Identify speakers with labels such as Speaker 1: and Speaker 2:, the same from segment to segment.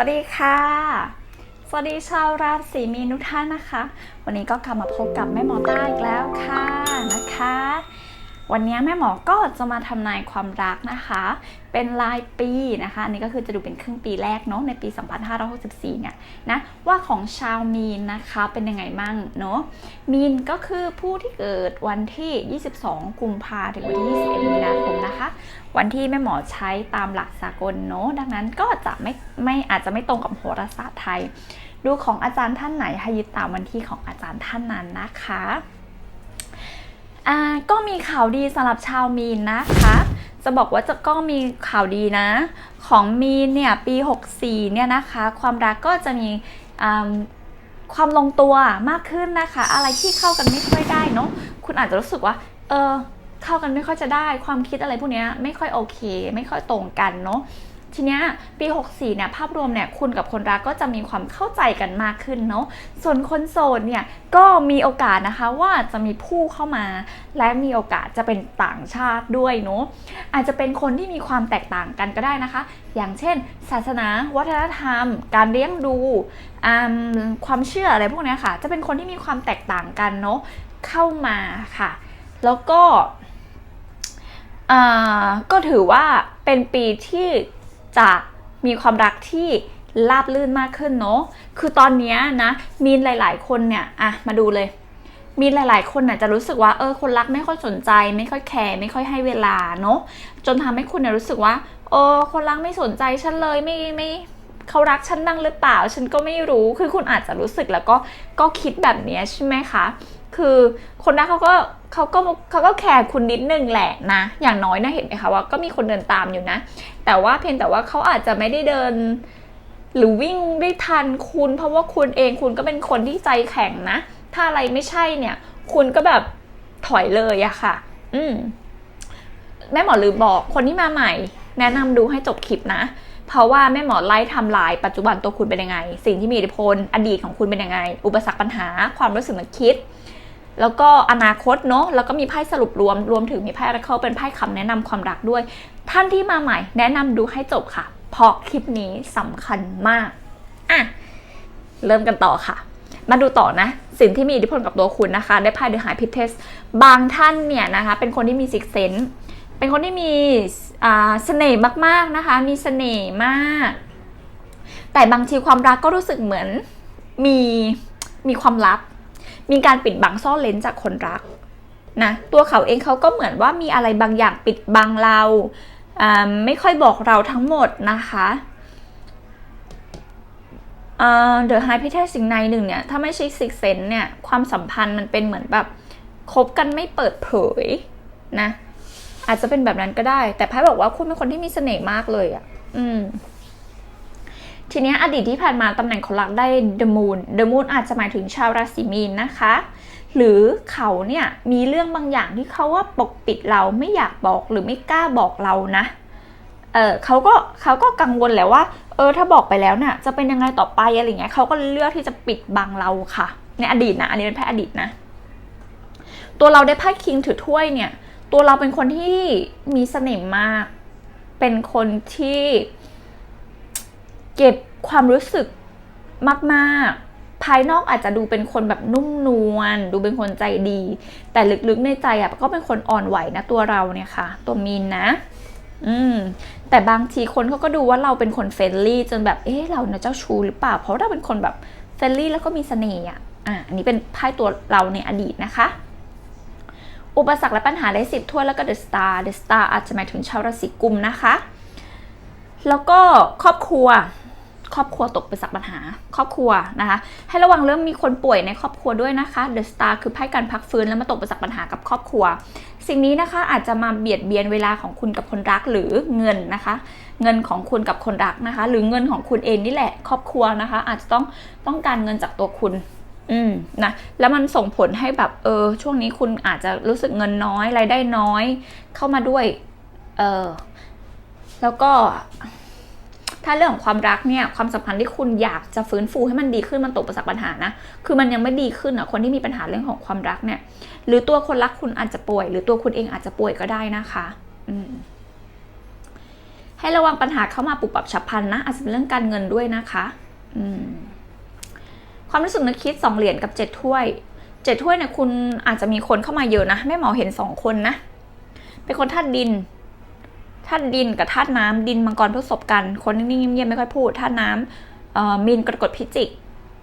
Speaker 1: วัสดีค่ะ สวัสดีชาวราศีมีนทุกท่านนะคะ วันนี้ก็กลับมาพบกับแม่หมอต้าอีกแล้วค่ะนะคะ วันนี้แม่หมอก็จะมาทำนายความรักนะคะ เป็นรายปีนะคะ อันนี้ก็คือจะดูเป็นครึ่งปีแรกเนาะในปี 2564 เนี่ยนะว่าของชาวมีนนะคะเป็นยังไงมั่งเนาะมีนก็คือผู้ที่เกิดวันที่ 22 กุมภาถึงวันที่ 21 มีนาคมนะคะ วันที่แม่หมอใช้ตามหลักสากลเนาะดังนั้นก็จะไม่ไม่อาจจะไม่ตรงกับโหราศาสตร์ไทย ดูของอาจารย์ท่านไหนให้ยึดตามวันที่ของอาจารย์ท่านนั้นนะคะ อ่าก็มีข่าวดีสำหรับชาวมีนนะคะ จะบอกว่าจะก็มีข่าวดีนะ ของมีนเนี่ยปี 64 เนี่ยนะคะ ความรักก็จะมีความลงตัวมากขึ้นนะคะ อะไรที่เข้ากันไม่ค่อยได้เนาะคุณอาจจะรู้สึกว่า เออเข้ากันไม่ค่อยจะได้ ความคิดอะไรพวกนี้ไม่ค่อยโอเค ไม่ค่อยตรงกันเนาะ ทีเนี้ยปี 64เนี่ยภาพรวมเนี่ยคุณกับคนรักก็จะมีความเข้าใจกันมากขึ้นเนาะส่วนคนโสดเนี่ยก็มีโอกาสนะคะว่าจะมีผู้เข้ามา และมีโอกาสจะเป็นต่างชาติด้วยเนาะอาจจะเป็นคนที่มีความแตกต่างกันก็ได้นะคะ อย่างเช่น ศาสนา วัฒนธรรม การเลี้ยงดูความเชื่ออะไรพวกนี้ค่ะ จะเป็นคนที่มีความแตกต่างกันเนาะเข้ามาค่ะ แล้วก็ก็ถือว่าเป็นปีที่ จะมีความรักที่ราบลื่นมากขึ้นเนาะ คือตอนนี้นะมีนหลาย ๆ คนเนี่ยอะมาดูเลย มีหลาย ๆ คนน่ะจะรู้สึกว่าเออคนรักไม่ค่อยสนใจ ไม่ค่อยแคร์ไม่ค่อยให้เวลาเนาะจนทำให้คุณเนี่ยรู้สึกว่าเออคนรักไม่สนใจฉันเลยไม่ไม่เขารักฉันบ้างหรือเปล่า ฉันก็ไม่รู้คือคุณอาจจะรู้สึกแล้วก็ก็คิดแบบนี้ใช่ไหมคะ คือคนรักเขาก็เขาก็เขาก็แคร์คุณนิดนึงแหละนะ อย่างน้อยนะเห็นไหมคะว่าก็มีคนเดินตามอยู่นะ แต่ว่าเพียงแต่ว่าเขาอาจจะไม่ได้เดิน หรือวิ่งได้ทันคุณ เพราะว่าคุณเองคุณก็เป็นคนที่ใจแข็งนะ ถ้าอะไรไม่ใช่เนี่ย คุณก็แบบถอยเลยอะค่ะ อืมแม่หมอลืมบอกคนที่มาใหม่ แนะนำดูให้จบคลิปนะ เพราะว่าแม่หมอไล่ทำลายปัจจุบันตัวคุณเป็นยังไง สิ่งที่มีอิทธิพลอดีตของคุณเป็นยังไง อุปสรรคปัญหา ความรู้สึกนึกคิด แล้วก็อนาคตเนาะแล้วก็มีไพ่สรุปรวมรวมถึงมีไพ่อะไรเขาเป็นไพ่คำแนะนำความรักด้วย ท่านที่มาใหม่ แนะนำดูให้จบค่ะเพราะคลิปนี้สำคัญมากอะเริ่มกันต่อค่ะมาดูต่อนะ สิ่งที่มีอิทธิพลกับตัวคุณนะคะ ได้ไพ่เดือะไฮพิเทสบางท่านเนี่ยนะคะ เป็นคนที่มีซิกเซนเป็นคนที่มีอ่าเสน่ห์มากๆนะคะ มีเสน่ห์มาก แต่บางทีความรักก็รู้สึกเหมือนมีมีความลับ มีการปิดบังซ่อนเลนจากคนรักนะตัวเขาเองเขาก็เหมือนว่ามีอะไรบางอย่างปิดบังเรา ไม่ค่อยบอกเราทั้งหมดนะคะเดอะไฮพิเทสสิ่งในหนึ่งเนี่ย ถ้าไม่ใช่ซิกเซนเนี่ย ความสัมพันธ์มันเป็นเหมือนแบบคบกันไม่เปิดเผยนะ อาจจะเป็นแบบนั้นก็ได้ แต่ไพ่บอกว่าคุณเป็นคนที่มีเสน่ห์มากเลยอะ่ะ อืม ทีนี้อดีตที่ผ่านมาตำแหน่งของรักได้ The Moon The Moon อาจจะหมายถึงชาวราศีมีนนะคะ หรือเขาเนี่ยมีเรื่องบางอย่างที่เขาว่าปกปิดเราไม่อยากบอกหรือไม่กล้าบอกเรานะเออเขาก็เขาก็กังวลแหละว่า เออถ้าบอกไปแล้วเนี่ยจะเป็นยังไงต่อไปอะไรเงี้ยเขาก็เลือกที่จะปิดบังเราค่ะ ในอดีตนะอันนี้เป็นไพ่อดีตนะ ตัวเราได้ไพ่คิงถือถ้วยเนี่ย ตัวเราเป็นคนที่มีเสน่ห์มาก เป็นคนที่ เก็บความรู้สึกมากๆ ภายนอกอาจจะดูเป็นคนแบบนุ่มนวล ดูเป็นคนใจดี แต่ลึกๆในใจอะก็เป็นคนอ่อนไหวนะตัวเราเนี่ยค่ะ ตัวมีนนะ อืม แต่บางทีคนเขาก็ดูว่าเราเป็นคนเฟรนลี่จนแบบ เอ๊ะเราเนี่ยเจ้าชู้หรือเปล่า เพราะเราเป็นคนแบบเฟรนลี่แล้วก็มีเสน่ห์อะ อะอันนี้เป็นไพ่ตัวเราในอดีตนะคะอุปสรรคและปัญหาได้สิบถ้วยแล้วก็เดอะสตาร์เดอะสตาร์อาจจะหมายถึงชาวราศีกุมนะคะ แล้วก็ครอบครัว ครอบครัวตกเป็นสักปัญหา ครอบครัวนะคะ ให้ระวังเริ่มมีคนป่วยในครอบครัวด้วยนะคะ The Star คือไพ่การพักฟื้นแล้วมาตกเป็นสักปัญหากับครอบครัว สิ่งนี้นะคะอาจจะมาเบียดเบียนเวลาของคุณกับคนรักหรือเงินนะคะ เงินของคุณกับคนรักนะคะ หรือเงินของคุณเองนี่แหละ ครอบครัวนะคะ อาจจะต้องต้องการเงินจากตัวคุณอืมนะแล้วมันส่งผลให้แบบเออช่วงนี้คุณอาจจะรู้สึกเงินน้อยรายได้น้อยเข้ามาด้วย เออแล้วก็ ถ้าเรื่องของความรักเนี่ยความสัมพันธ์ที่คุณอยากจะฟื้นฟูให้มันดีขึ้นมันตกประสบปัญหานะคือมันยังไม่ดีขึ้นอะคนที่มีปัญหาเรื่องของความรักเนี่ยหรือตัวคนรักคุณอาจจะป่วย หรือตัวคุณเองอาจจะป่วยก็ได้นะคะอืมให้ระวังปัญหาเข้ามาปุบปับฉับพลันนะอาจจะเป็นเรื่องการเงินด้วยนะคะอืมความรู้สึกนึกคิดสองเหรียญกับเจ็ดถ้วยเจ็ดถ้วยเนี่ยคุณอาจจะมีคนเข้ามาเยอะนะแม่หมอเห็นสองคนนะเป็นคนธาตุดิน ธาตุดินกับธาตุน้ำดินมังกรพฤษภกัน คนนิ่งๆเงียบๆไม่ค่อยพูดธาตุน้ำมีนกรกฎพิจิก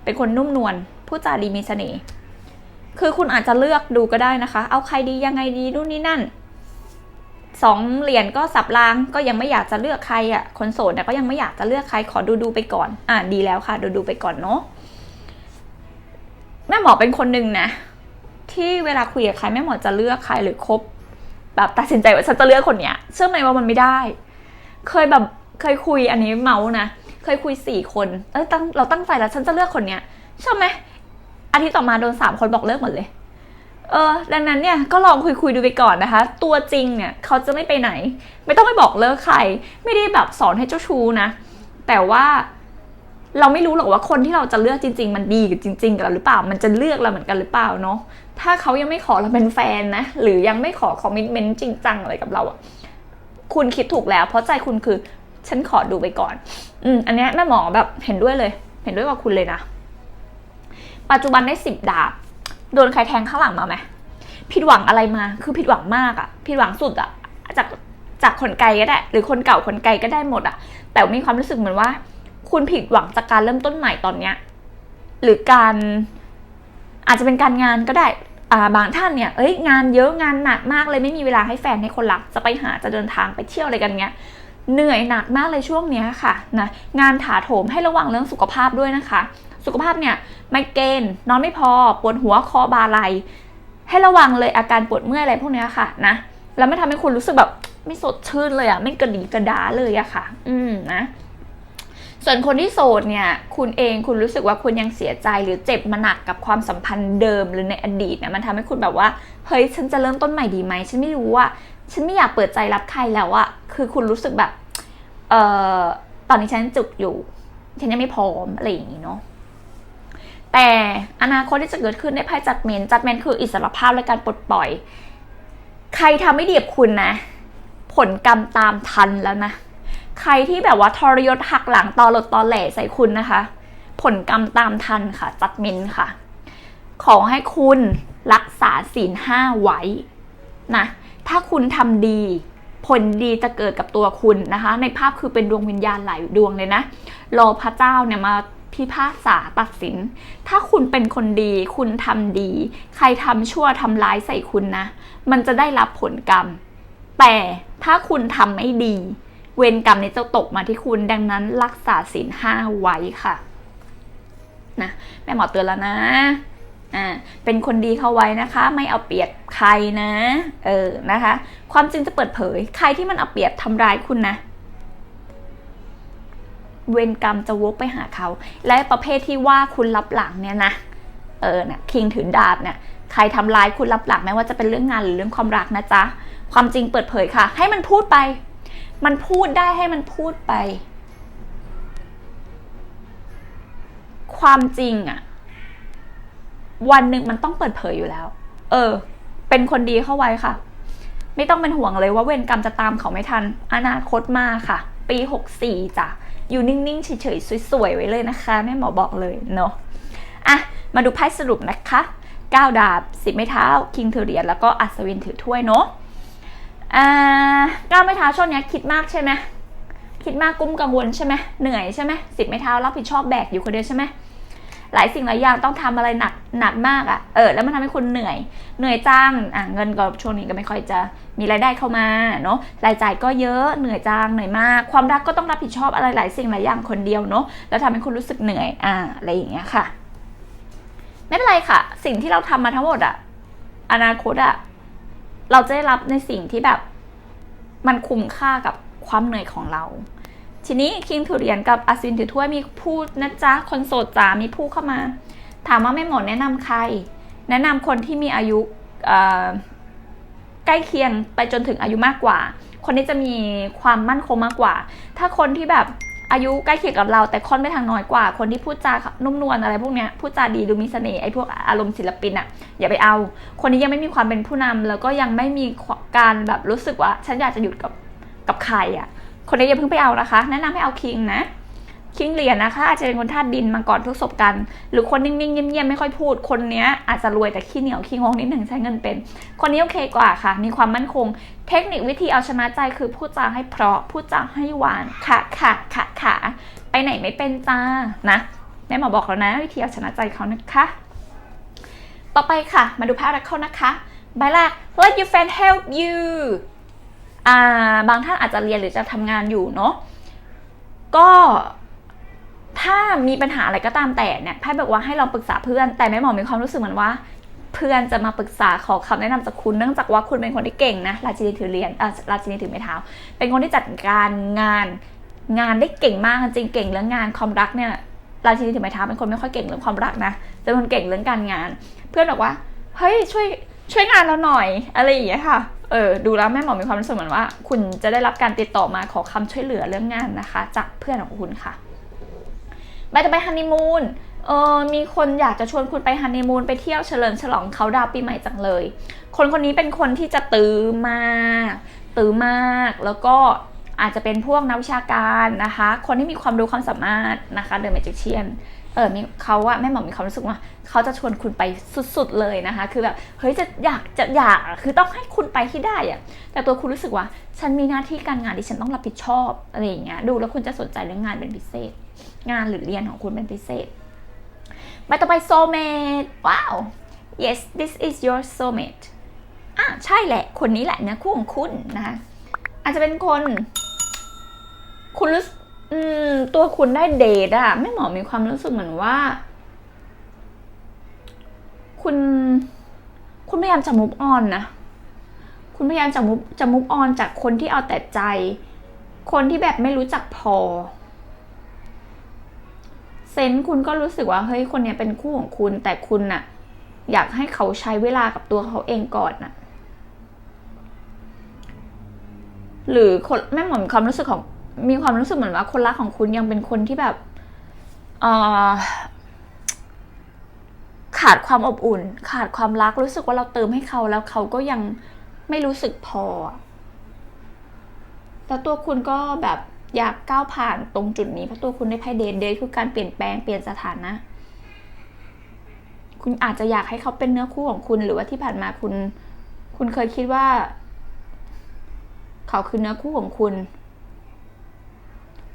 Speaker 1: เป็นคนนุ่มนวลพูดจาดีมีเสน่ห์คือคุณอาจจะเลือกดูก็ได้นะคะ เอาใครดียังไงดีนู่นนี่นั่นสองเหรียญก็สับรางก็ยังไม่อยากจะเลือกใครอะคนโสดก็ยังไม่อยากจะเลือกใครขอดูดูไปก่อน อ่าดีแล้วค่ะ ดูดูไปก่อนเนาะแม่หมอเป็นคนหนึ่งนะที่เวลาคุยกับใครแม่หมอจะเลือกใครหรือคบ แบบตัดสินใจว่าฉันจะเลือกคนเนี้ยเชื่อไหมว่ามันไม่ได้ เคยแบบเคยคุยอันนี้เมาส์นะเคยคุยสี่คนเออตั้งเราตั้งใจแล้วฉันจะเลือกคนเนี้ยเชื่อไหมอาทิตย์ต่อมาโดนสามคนบอกเลิกหมดเลย เออดังนั้นเนี่ยก็ลองคุยคุยดูไปก่อนนะคะ ตัวจริงเนี่ยเขาจะไม่ไปไหน ไม่ต้องไปบอกเลิกใคร ไม่ได้แบบสอนให้เจ้าชู้นะ แต่ว่าเราไม่รู้หรอกว่าคนที่เราจะเลือกจริง ๆ มันดีกับจริง ๆ กับเราหรือเปล่า มันจะเลือกเราเหมือนกันหรือเปล่าเนาะ ถ้าเขายังไม่ขอเราเป็นแฟนนะ หรือยังไม่ขอคอมมิชเมนต์จริงจังอะไรกับเราอะคุณคิดถูกแล้ว เพราะใจคุณคือ ฉันขอดูไปก่อน อืม อันนี้แม่หมอแบบเห็นด้วยเลย เห็นด้วยกับคุณเลยนะ ปัจจุบันได้สิบดาบ โดนใครแทงข้างหลังมาไหมผิดหวังอะไรมา คือผิดหวังมากอะผิดหวังสุดอะจากจากคนไกลก็ได้ หรือคนเก่าคนไกลก็ได้หมดอะแต่มีความรู้สึกเหมือนว่า คุณผิดหวังจากการเริ่มต้นใหม่ตอนเนี้ย หรือการ อาจจะเป็นการงานก็ได้บางท่านเนี่ย เอ้ยงานเยอะงานหนักมากเลยไม่มีเวลาให้แฟนให้คนรัก จะไปหาจะเดินทางไปเที่ยวอะไรกันเงี้ย เหนื่อยหนักมากเลยช่วงเนี้ยค่ะนะงานถาโถมให้ระวังเรื่องสุขภาพด้วยนะคะ สุขภาพเนี่ยไมเกรนนอนไม่พอปวดหัวคอบาไหลให้ระวังเลยอาการปวดเมื่อยอะไรพวกเนี้ยค่ะนะแล้วไม่ทำให้คุณรู้สึกแบบไม่สดชื่นเลยอะไม่กระดีกระดาเลยอะค่ะ อืมนะ ส่วนคนที่โสดเนี่ย คุณเองคุณรู้สึกว่าคุณยังเสียใจหรือเจ็บมาหนักกับความสัมพันธ์เดิมหรือในอดีตเนี่ยมันทำให้คุณแบบว่า เฮ้ย ฉันจะเริ่มต้นใหม่ดีไหม ฉันไม่รู้ว่า ฉันไม่อยากเปิดใจรับใครแล้วอะคือคุณรู้สึกแบบ เอ่อ ตอนนี้ฉันจุกอยู่ ฉันยังไม่พร้อมอะไรอย่างนี้เนาะ แต่อนาคตที่จะเกิดขึ้นได้ไพ่จัดเมน จัดเมนคืออิสรภาพและการปลดปล่อย ใครทำไม่ดีกับคุณนะ ผลกรรมตามทันแล้วนะ ใครที่แบบว่าทรยศหักหลังตอหลดตอแหลใส่คุณนะคะ ผลกรรมตามทันค่ะ จัดเมนค่ะ ขอให้คุณรักษาศีลห้าไว้นะถ้าคุณทำดีผลดีจะเกิดกับตัวคุณนะคะ ในภาพคือเป็นดวงวิญญาณหลายดวงเลยนะ รอพระเจ้าเนี่ยมาพิพากษาตัดสิน ถ้าคุณเป็นคนดี คุณทำดี ใครทำชั่วทำร้ายใส่คุณนะ มันจะได้รับผลกรรม แต่ถ้าคุณทำไม่ดี เวรกรรมนี้จะตกมาที่คุณดังนั้นรักษาศีลห้าไว้ค่ะนะแม่หมอเตือนแล้วนะอ่าเป็นคนดีเข้าไว้นะคะ ไม่เอาเปรียบใครนะเออนะคะ ความจริงจะเปิดเผย ใครที่มันเอาเปรียบทำร้ายคุณนะเวรกรรมจะวกไปหาเขา และประเภทที่ว่าคุณรับหลังเนี่ยนะ เออน่ะคิงถือดาบเนี่ย ใครทำร้ายคุณรับหลังไม่ว่าจะเป็นเรื่องงานหรือเรื่องความรักนะจ๊ะ ความจริงเปิดเผยค่ะ ให้มันพูดไป มันพูดได้ให้มันพูดไป ความจริงอะวันหนึ่งมันต้องเปิดเผยอยู่แล้ว เออ เป็นคนดีเข้าไว้ค่ะ ไม่ต้องเป็นห่วงเลยว่าเวรกรรมจะตามเขาไม่ทัน อนาคตมาค่ะ ปีหกสี่จ้ะ อยู่นิ่งๆเฉยๆสวยๆไว้เลยนะคะแม่หมอบอกเลยเนาะ อะ มาดูไพ่สรุปนะคะ 9 ดาบ 10 ไม้เท้า คิงถือเหรียญแล้วก็อัศวินถือถ้วยเนาะ อ่าก้าวไม้เท้าช่วงนี้คิดมากใช่ไหมคิดมากกุ้มกังวลใช่ไหมเหนื่อยใช่ไหมสิบไม้เท้ารับผิดชอบแบกอยู่คนเดียวใช่ไหมหลายสิ่งหลายอย่างต้องทำอะไรหนักหนักมากอะ่ะเออแล้วมันทำให้คุณเหนื่อย เหนื่อยจังอะเงินก็ช่วงนี้ก็ไม่ค่อยจะมีรายได้เข้ามาเนาะรายจ่ายก็เยอะเหนื่อยจังเหนื่อยมาก ความรักก็ต้องรับผิดชอบอะไรหลายสิ่งหลายอย่างคนเดียวเนาะแล้วทำให้คุณรู้สึกเหนื่อยอ่าอะไรอย่างเงี้ยค่ะ ไม่เป็นไรค่ะ สิ่งที่เราทำมาทั้งหมดอะอนาคตอะ เราจะได้รับในสิ่งที่แบบมันคุ้มค่ากับความเหนื่อยของเรา ทีนี้คิงถือเหรียญกับอาซินถือถ้วยมีพูดนะจ๊ะคนโสดจ๋ามีผู้เข้ามา ถามว่าไม่หมดแนะนำใคร แนะนำคนที่มีอายุใกล้เคียงไปจนถึงอายุมากกว่า คนนี้จะมีความมั่นคงมากกว่า ถ้าคนที่แบบ อายุใกล้เคียงกับเรา แต่ค่อนไปทางน้อยกว่า คนที่พูดจานุ่มนวลอะไรพวกเนี้ยพูดจาดีดูมีเสน่ห์ไอ้พวกอารมณ์ศิลปินอะอย่าไปเอา คนนี้ยังไม่มีความเป็นผู้นำแล้วก็ยังไม่มีการแบบรู้สึกว่า ฉันอยากจะหยุดกับกับใครอะคนนี้อย่าเพิ่งไปเอานะคะ แนะนำให้เอาคิงนะ คิงเหรียญนะคะ อาจจะเป็นคนธาตุดินมาก่อนทุกศพกันหรือคนนิ่งๆเงียบๆไม่ค่อยพูดคนนี้อาจจะรวยแต่ขี้เหนียวขี้งงนิดหนึ่งใช้เงินเป็น คนนี้โอเคกว่าค่ะ มีความมั่นคง เทคนิควิธีเอาชนะใจคือพูดจาให้เพราะพูดจาให้หวานค่ะค่ะค่ะค่ะไปไหนไม่เป็นจ้านะแม่หมอบอกแล้วนะ วิธีเอาชนะใจเขานะคะ ต่อไปค่ะ มาดูภาพรักเขานะคะใบแรก let your friend help you อ่าบางท่านอาจจะเรียนหรือจะทำงานอยู่เนาะก็ ถ้ามีปัญหาอะไรก็ตามแต่เนี่ยไพ่บอกว่าให้ลองปรึกษาเพื่อน แต่แม่หมอมีความรู้สึกเหมือนว่า เพื่อนจะมาปรึกษาขอคำแนะนำจากคุณเนื่องจากว่าคุณเป็นคนที่เก่งนะราชินีถือเหรียญอ่าราชินีถือไม้เท้า เป็นคนที่จัดการงานงานได้เก่งมากจริงเก่งเรื่องงานความรักเนี่ยราชินีถือไม้เท้าเป็นคนไม่ค่อยเก่งเรื่องความรักนะจะเป็นคนเก่งเรื่องการงาน เพื่อนบอกว่าเฮ้ยช่วยช่วยงานเราหน่อยอะไรอย่างเงี้ยค่ะ เออดูแล้วแม่หมอมีความรู้สึกเหมือนว่า คุณจะได้รับการติดต่อมาขอคำช่วยเหลือเรื่องงานนะคะ จากเพื่อนของคุณค่ะ ไปจะไปฮันนีมูนเออมีคนอยากจะชวนคุณไปฮันนีมูนไปเที่ยวเฉลิมฉลองเขาดาวปีใหม่จังเลย คนคนนี้เป็นคนที่จะตื้อมากตื้อมาก แล้วก็อาจจะเป็นพวกนักวิชาการนะคะ คนที่มีความรู้ความสามารถนะคะเดอะแมจิเชียนเออมีเขาอะแม่หมอมีความรู้สึกว่าเขาจะชวนคุณไปสุดๆเลยนะคะ คือแบบเฮ้ยจะอยากจะอยากคือต้องให้คุณไปที่ได้อะแต่ตัวคุณรู้สึกว่า ฉันมีหน้าที่การงานที่ฉันต้องรับผิดชอบอะไรอย่างเงี้ยดูแล้วคุณจะสนใจเรื่องงานเป็นพิเศษ งานหรือเรียนของคุณเป็นพิเศษไปต่อไป soulmate ว้าว yes this is your soulmate อะใช่แหละ คนนี้แหละเนื้อคู่ของคุณนะคะอาจจะเป็นคน คุณรู้สึกตัวคุณได้เดทอะไม่หมอมีความรู้สึกเหมือนว่า คุณ คุณพยายามจะมุฟออนนะคุณพยายามจะมุฟจะมุฟออนจากคนที่เอาแต่ใจ คนที่แบบไม่รู้จักพอ เซนส์คุณก็รู้สึกว่าเฮ้ยคนนี้เป็นคู่ของคุณ แต่คุณน่ะ อยากให้เขาใช้เวลากับตัวเขาเองก่อนน่ะ หรือคนแม่หมอมีความรู้สึกของมีความรู้สึกเหมือนว่าคนรักของคุณยังเป็นคนที่แบบอขาดความอบอุ่น ขาดความรักรู้สึกว่าเราเติมให้เขาแล้วเขาก็ยังไม่รู้สึกพอ แต่ตัวคุณก็แบบ อยากก้าวผ่านตรงจุดนี้เพราะตัวคุณได้ไพ่เดทเดทคือการเปลี่ยนแปลงเปลี่ยนสถานะ คุณอาจจะอยากให้เขาเป็นเนื้อคู่ของคุณหรือว่าที่ผ่านมาคุณ คุณเคยคิดว่า เขาคือเนื้อคู่ของคุณ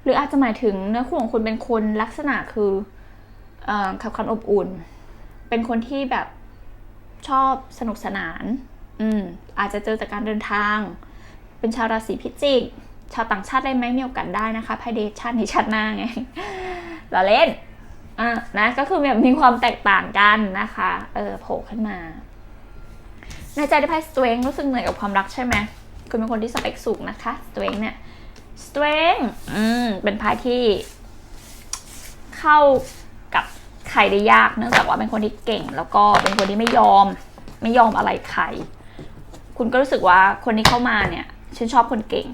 Speaker 1: หรืออาจจะหมายถึงเนื้อคู่ของคุณเป็นคนลักษณะคือเอขับความอบอุ่น เป็นคนที่แบบชอบสนุกสนาน อืมอาจจะเจอจากการเดินทาง เป็นชาวราศีพิจิก ชาวต่างชาติได้ไหมมีโอกาสได้นะคะไพเดชาติในชาติหน้าไงเราเล่นอะนะก็คือแบบมีความแตกต่างกันนะคะเออโผล่ขึ้นมาในใจได้ไพ่สต r งรู้สึกเหนื่อยกับความรักใช่ไหมคุณเป็นคนที่สเปคสูงนะคะสต r งเนี่ย strength อืมเป็นไพ่ที่ เข้ากับใครได้ยากเนื่องจากว่าเป็นคนที่เก่ง แล้วก็เป็นคนที่ไม่ยอม ไม่ยอมอะไรใคร คุณก็รู้สึกว่าคนที่เข้ามาเนี่ยฉันชอบคนเก่ง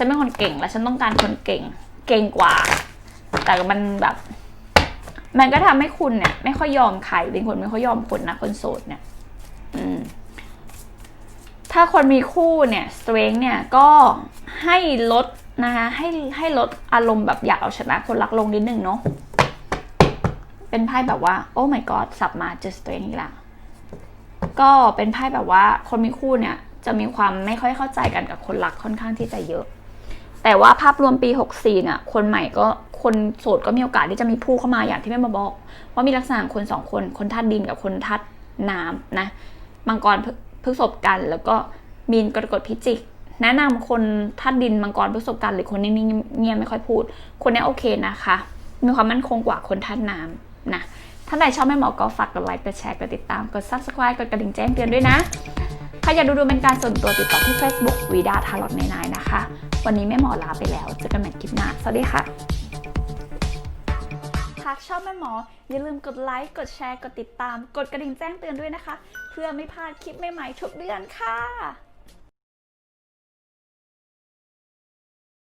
Speaker 1: ฉันเป็นคนเก่งและฉันต้องการคนเก่ง เก่งกว่า แต่มันแบบ มันก็ทำให้คุณเนี่ย ไม่ค่อยยอมใครเป็นคนไม่ค่อยยอมคนนะคนโสดเนี่ย อืม ถ้าคนมีคู่เนี่ย strength เนี่ยก็ให้ลดนะคะให้ให้ลดอารมณ์แบบอยากเอาชนะคนรักลงนิดนึงเนาะเป็นไพ่แบบว่า โอ้ my god สับมาเจอ strength อีกและก็เป็นไพ่แบบว่าคนมีคู่เนี่ย จะมีความไม่ค่อยเข้าใจกันกับคนรักค่อนข้างที่จะเยอะ แต่ว่าภาพรวมปี 64เนี่ยคนใหม่ก็คนโสดก็มีโอกาสที่จะมีผู้เข้ามาอย่างที่แม่มาบอกว่ามีลักษณะคนสองคน คนธาตุดินกับคนธาตุน้ำนะมังกรพฤพฤษภกัน แล้วก็มีนกรกฎพิจิก แนะนำคนธาตุดินมังกรพฤษภกัน หรือคนนิ่งๆเงียบไม่ค่อยพูด คนนี้โอเคนะคะ มีความมั่นคงกว่าคนธาตุน้ำนะท่านใดชอบแม่หมอก็ฝากกดไลค์กดแชร์กดติดตามกด subscribe กดกระดิ่งแจ้งเตือนด้วยนะ รอยากดูดูเป็นการส่วนตัวติดต่อที่ Facebook วีดาทารอตในนายนะคะ วันนี้แม่หมอลาไปแล้ว เจอกันใหม่คลิปหน้า สวัสดีค่ะ หากชอบแม่หมอ อย่าลืมกดไลค์ กดแชร์ กดติดตาม กดกระดิ่งแจ้งเตือนด้วยนะคะ เพื่อไม่พลาดคลิปใหม่ๆทุกเดือนค่ะ